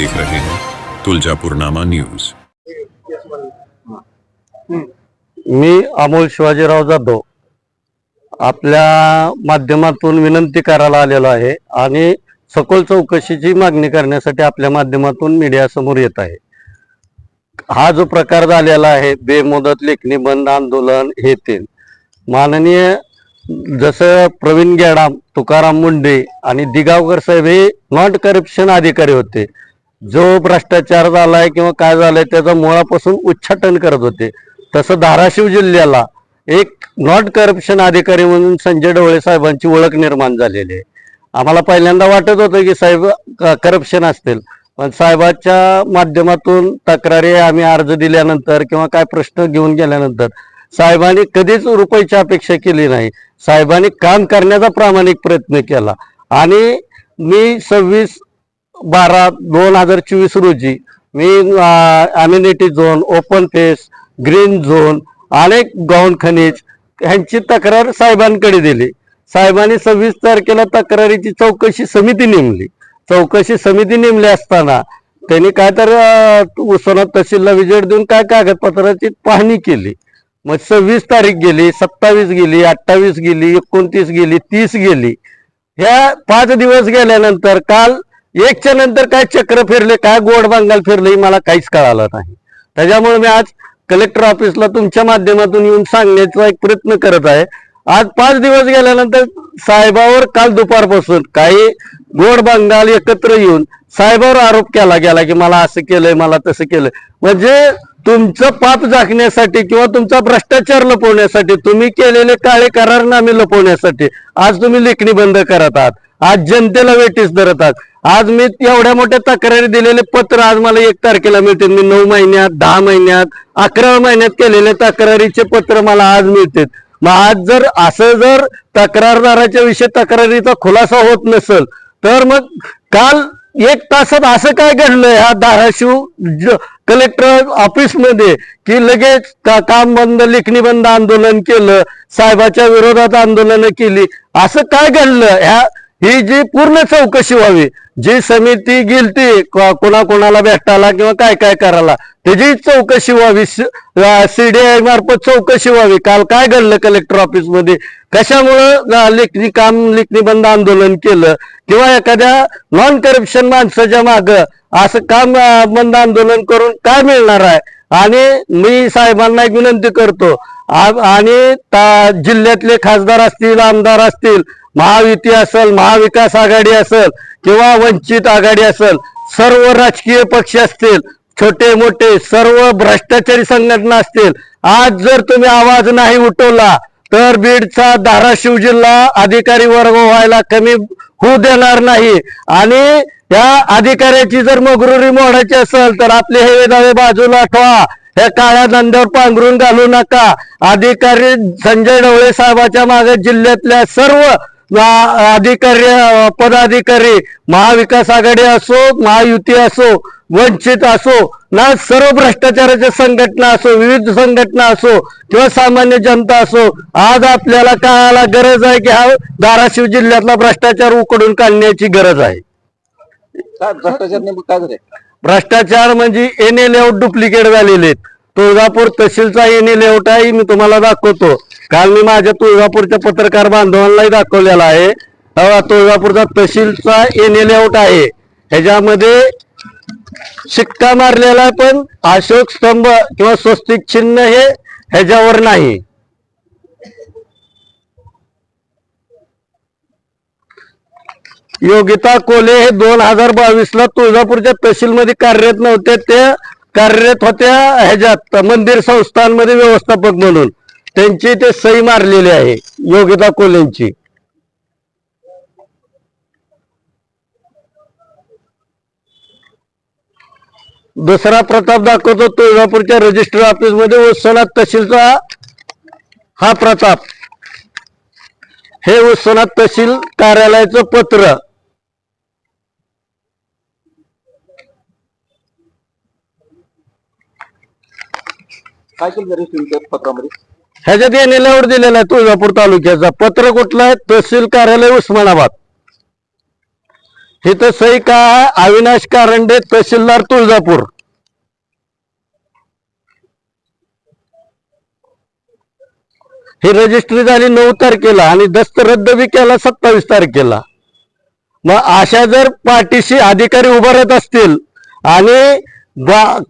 देख रहे हैं। तुलजापूरनामा न्यूज। मी अमोल शिवाजीराव जाधव आपल्या माध्यमातून विनंती करायला आलेलो आहे आणि सखोल चौकशीची मागणी करण्यासाठी आपल्या माध्यमातून मीडियासमोर येत आहे. हा जो प्रकार झालेला आहे बेमुदत लेखणी बंद आंदोलन हे ते. माननीय जसं प्रवीण गेडाम तुकाराम मुंडे आणि दिगावकर साहेब हे नॉट करप्शन अधिकारी होते. जो भ्रष्टाचार झालाय किंवा काय झालंय त्याचा मुळापासून उच्चाटन करत होते. तसं धाराशिव जिल्ह्याला एक नॉट करप्शन अधिकारी म्हणून संजय ढवळे साहेबांची ओळख निर्माण झालेली आहे. आम्हाला पहिल्यांदा वाटत होतं की साहेब करप्शन असतील. पण साहेबाच्या माध्यमातून तक्रारी आम्ही अर्ज दिल्यानंतर किंवा काय प्रश्न घेऊन गेल्यानंतर साहेबांनी कधीच रुपयाची अपेक्षा केली नाही. साहेबांनी काम करण्याचा प्रामाणिक प्रयत्न केला. आणि मी सव्वीस बारा दोन हजार चोवीस रोजी मी amenity zone open space green zone अनेक गौण खनिज ह्यांची तक्रार साहेबांकडे दिली. साहेबांनी सव्वीस तारखेला तक्रारीची चौकशी समिती नेमली. चौकशी समिती नेमली असताना त्यांनी काय तर उसना तहसीलला विजय देऊन काय कागदपत्राची पाहणी केली. मग सव्वीस तारीख गेली सत्तावीस गेली अठ्ठावीस गेली एकोणतीस गेली तीस गेली. ह्या पाच दिवस गेल्यानंतर काल एकच्या नंतर काय चक्र फिरले काय गोड बांगाल फिरले हे मला काहीच कळालं नाही. त्याच्यामुळे मी आज कलेक्टर ऑफिसला तुमच्या माध्यमातून येऊन सांगण्याचा एक प्रयत्न करत आहे. आज पाच दिवस गेल्यानंतर साहेबावर काल दुपारपासून काही गोड बांगाल एकत्र येऊन साहेबावर आरोप केला गेला की मला असं केलंय मला तसं केलंय. म्हणजे तुमचं पाप झाकण्यासाठी किंवा तुमचा भ्रष्टाचार लपवण्यासाठी तुम्ही केलेले काळे करारनामे लपवण्यासाठी आज तुम्ही लेखणी बंद करत आहात. आज जनतेला वेटीस धरत आहात. आज मी एवढ्या मोठ्या तक्रारी दिलेले पत्र आज मला एक तारखेला मिळते. मी नऊ महिन्यात दहा महिन्यात अकरा महिन्यात केलेले तक्रारीचे पत्र मला आज मिळते. मग आज जर असं जर तक्रारदाराच्या विषयी तक्रारीचा खुलासा होत नसेल तर मग काल एक तासात असं काय घडलं हा धाराशिव कलेक्टर ऑफिसमध्ये की लगेच का- काम बंद लेखणी बंद आंदोलन केलं साहेबाच्या विरोधात आंदोलन केली असं काय घडलं? ह्या ही जी पूर्ण चौकशी व्हावी जी समिती गेलती कोणाकोणाला भेटायला किंवा काय काय करायला त्याची चौकशी व्हावी सीडीआय मार्फत चौकशी व्हावी. काल काय घडलं कलेक्टर ऑफिसमध्ये? कशामुळं लेखणी काम लेखणी बंद आंदोलन केलं? किंवा एखाद्या नॉन करप्शन माणसाच्या माग असं काम बंद आंदोलन करून काय मिळणार आहे? आणि मी साहेबांना एक विनंती करतो आणि ता- जिल्ह्यातले खासदार असतील आमदार असतील महायुती असेल महाविकास आघाडी असेल किंवा वंचित आघाडी असेल सर्व राजकीय पक्ष असतील छोटे मोठे सर्व भ्रष्टाचारी संघटना असतील आज जर तुम्ही आवाज नाही उठवला तर बीडचा धाराशिव जिल्हा अधिकारी वर्ग व्हायला कमी होऊ देणार नाही. आणि या अधिकाऱ्याची जर मगरुरी मोडायची असेल तर आपले हे दावे बाजूला ठेवा. हे काळ्या धंद्यावर पांघरून घालू नका. अधिकारी संजय ढवळे साहेबाच्या मागे जिल्ह्यातल्या सर्व आ- अधिकारी पदाधिकारी महाविकास आघाडी असो महायुती असो वंचित असो ना सर्व भ्रष्टाचाराच्या संघटना असो विविध संघटना असो किंवा सामान्य जनता असो आज आपल्याला काळाला गरज आहे की हा धाराशिव जिल्ह्यातला भ्रष्टाचार उकडून काढण्याची गरज आहे. भ्रष्टाचार म्हणजे एन लेआउट डुप्लिकेट झालेले आहेत. तुळजापूर तहसीलचा एन लेआउट आहे मी तुम्हाला दाखवतो. काल मी माझ्या तुळजापूरच्या पत्रकार बांधवांनाही दाखवलेला आहे. तुळजापूरचा तहसीलचा एन लेआउट आहे. ह्याच्यामध्ये शिक्का मारलेला आहे पण अशोक स्तंभ किंवा स्वस्तिक चिन्ह हे ह्याच्यावर नाही. योगिता कोले हे दोन हजार बावीस ला तुळजापूरच्या तहसीलमध्ये कार्यरत नव्हते. ते कार्यरत होत्या ह्याच्यात मंदिर संस्थांमध्ये व्यवस्थापक म्हणून. त्यांची ते सही मारलेली आहे योगिता कोलेंची दुसरा प्रताप दाखवतो तुळजापूरच्या रजिस्टर ऑफिसमध्ये उस्मानात तहसीलचा हा प्रताप. हे उस्मानात तहसील कार्यालयाचं पत्र. काय केलं पत्रामध्ये? ह्याच्यात या निल्यावर दिलेला आहे तुळजापूर तालुक्याचा. पत्र कुठलं आहे? तहसील कार्यालय उस्मानाबाद. हिथं सही काय आहे? अविनाश कारंडे तहसीलदार तुळजापूर. ही रजिस्ट्री झाली नऊ तारखेला आणि दस्त रद्द बी केला सत्तावीस तारखेला. मग अशा जर पाठीशी अधिकारी उभारत असतील आणि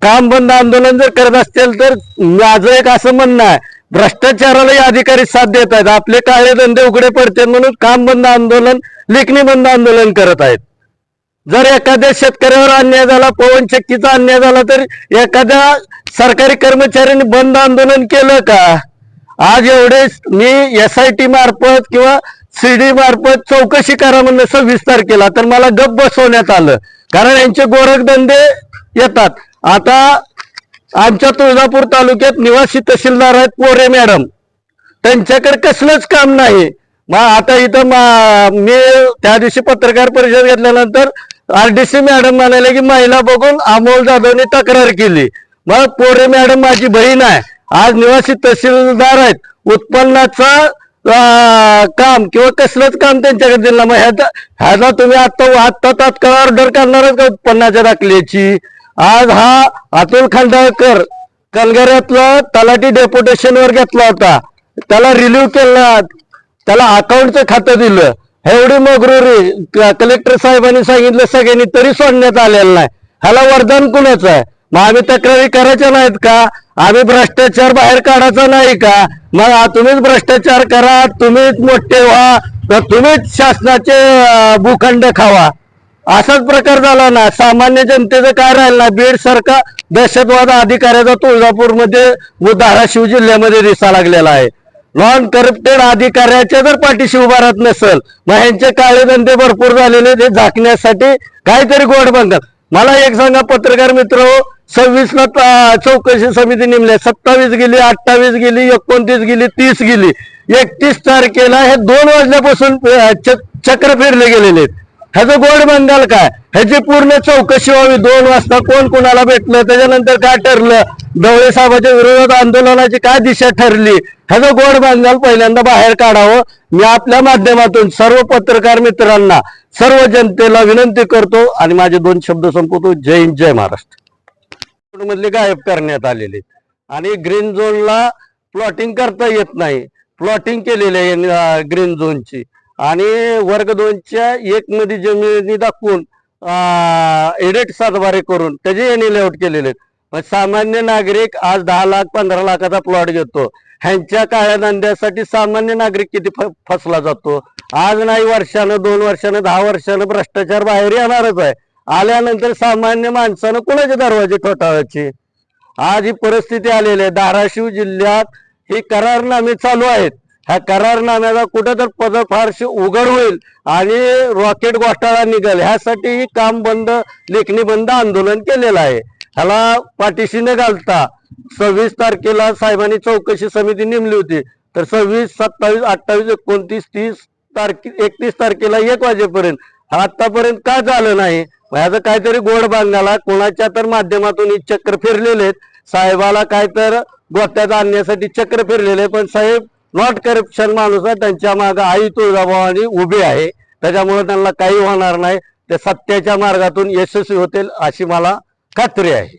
काम बंद आंदोलन जर करत असतील तर माझं एक असं म्हणणं आहे भ्रष्टाचारालाही अधिकारी साथ देत आहेत. आपले काळे धंदे उघडे पडतात म्हणून काम बंद आंदोलन लेखणी बंद आंदोलन करत आहेत. जर एखाद्या शेतकऱ्यावर अन्याय झाला पवन शक्तीचा अन्याय झाला तर एखाद्या सरकारी कर्मचाऱ्यांनी बंद आंदोलन केलं का? आज एवढे मी एस आय टी मार्फत किंवा सीडी मार्फत चौकशी करा म्हणलं सव्वीस तारखेला तर मला गप बसवण्यात आलं. कारण यांचे गोरखधंदे येतात. आता आमच्या तुळजापूर तालुक्यात निवासी तहसीलदार आहेत पोरे मॅडम. त्यांच्याकडे कसलंच काम नाही. मग आता इथं मी त्या दिवशी पत्रकार परिषद घेतल्यानंतर आरडीसी मॅडम म्हणाले की महिला बघून अमोल जाधवने तक्रार केली. मग पोरे मॅडम माझी बहीण आहे. आज निवासी तहसीलदार आहेत. उत्पन्नाचा काम किंवा कसलंच काम त्यांच्याकडे दिलं मग ह्याचा ह्याचा तुम्ही आता आत्ता तात्काळ ऑर्डर करणारच का उत्पन्नाच्या दाखल्याची? आज हा अतुल खंडाळकर कलगऱ्यातलं तलाठी डेप्युटेशनवर घेतला होता. त्याला रिलीव्ह केला त्याला अकाउंटचं खातं दिलं. एवढी मगरुरी कलेक्टर साहेबांनी सांगितलं सगळ्यांनी तरी सोडण्यात आलेलं नाही. ह्याला वरदान कुणाचं आहे? मग आम्ही तक्रारी करायच्या नाहीत का? आम्ही भ्रष्टाचार बाहेर काढायचा नाही का? मग तुम्हीच भ्रष्टाचार करा तुम्हीच मोठे व्हा तर तुम्हीच शासनाचे भूखंड खावा. असाच प्रकार झाला ना सामान्य जनतेचं काय राहिलं ना बीड सारखा दहशतवाद अधिकाऱ्याचा तुळजापूरमध्ये व धाराशिव जिल्ह्यामध्ये दिसा लागलेला आहे. नॉन करप्टेड अधिकाऱ्याच्या जर पाठीशी उभा राहत नसेल मग यांचे काळे धंदे भरपूर झालेले ते झाकण्यासाठी काहीतरी गोड बनतात. मला एक सांगा पत्रकार मित्र हो, सव्वीसला चौकशी समिती नेमली सत्तावीस गेली अठ्ठावीस गेली एकोणतीस गेली तीस गेली. एकतीस तारखेला हे दोन वाजल्यापासून चक्र फिरले गेलेले आहेत. ह्याचं गोड बंगाल काय? ह्याची पूर्ण चौकशी व्हावी. दोन वाजता कोण कोणाला भेटलं? त्याच्यानंतर काय ठरलं? डवळे साहेबाच्या विरोधात आंदोलनाची काय दिशा ठरली? ह्याचं गोड बंगाल पहिल्यांदा बाहेर काढावं. मी आपल्या माध्यमातून सर्व पत्रकार मित्रांना सर्व जनतेला विनंती करतो आणि माझे दोन शब्द संपवतो. जय हिंद जय महाराष्ट्र. मधले गायब करण्यात आलेले आणि ग्रीन झोनला प्लॉटिंग करता येत नाही. प्लॉटिंग केलेली आहे ग्रीन झोनची आणि वर्ग दोनच्या एक मध्ये जमिनी दाखवून एडिट सातबारे करून त्याचे यांनी लेआउट केलेले आहेत. सामान्य नागरिक आज दहा लाख पंधरा लाखाचा प्लॉट घेतो. ह्यांच्या काळ्या धंद्यासाठी सामान्य नागरिक किती फ- फसला जातो? आज नाही वर्षानं दोन वर्षानं दहा वर्षानं भ्रष्टाचार बाहेर येणारच आहे. आल्यानंतर सामान्य माणसानं कुणाचे दरवाजे ठोठावायचे आज ही परिस्थिती आलेली आहे. धाराशिव जिल्ह्यात हे करारनामे चालू आहेत. ह्या करारनाम्याचा कुठं तर पद फारशी उघड होईल आणि रॉकेट घोटाळा निघेल. ह्यासाठी काम बंद लेखणी बंद आंदोलन केलेलं आहे. ह्याला पाठीशी न घालता सव्वीस तारखेला साहेबांनी चौकशी समिती नेमली होती. तर सव्वीस सत्तावीस अठ्ठावीस एकोणतीस तीस तारखे एकतीस तारखेला एक वाजेपर्यंत. आतापर्यंत का झालं नाही? ह्याचं काहीतरी गोड बांधण्याला कोणाच्या तर माध्यमातून चक्र फिरलेले आहेत. साहेबाला काय तर गोट्यात आणण्यासाठी चक्र फिरलेले आहे. पण साहेब नॉट करप्शन माणूस आहे त्यांच्या मागे आई तुळजाभवानी उभी आहे. त्याच्यामुळे त्यांना काही होणार नाही. ते सत्याच्या मार्गातून यशस्वी होतील अशी मला खात्री आहे.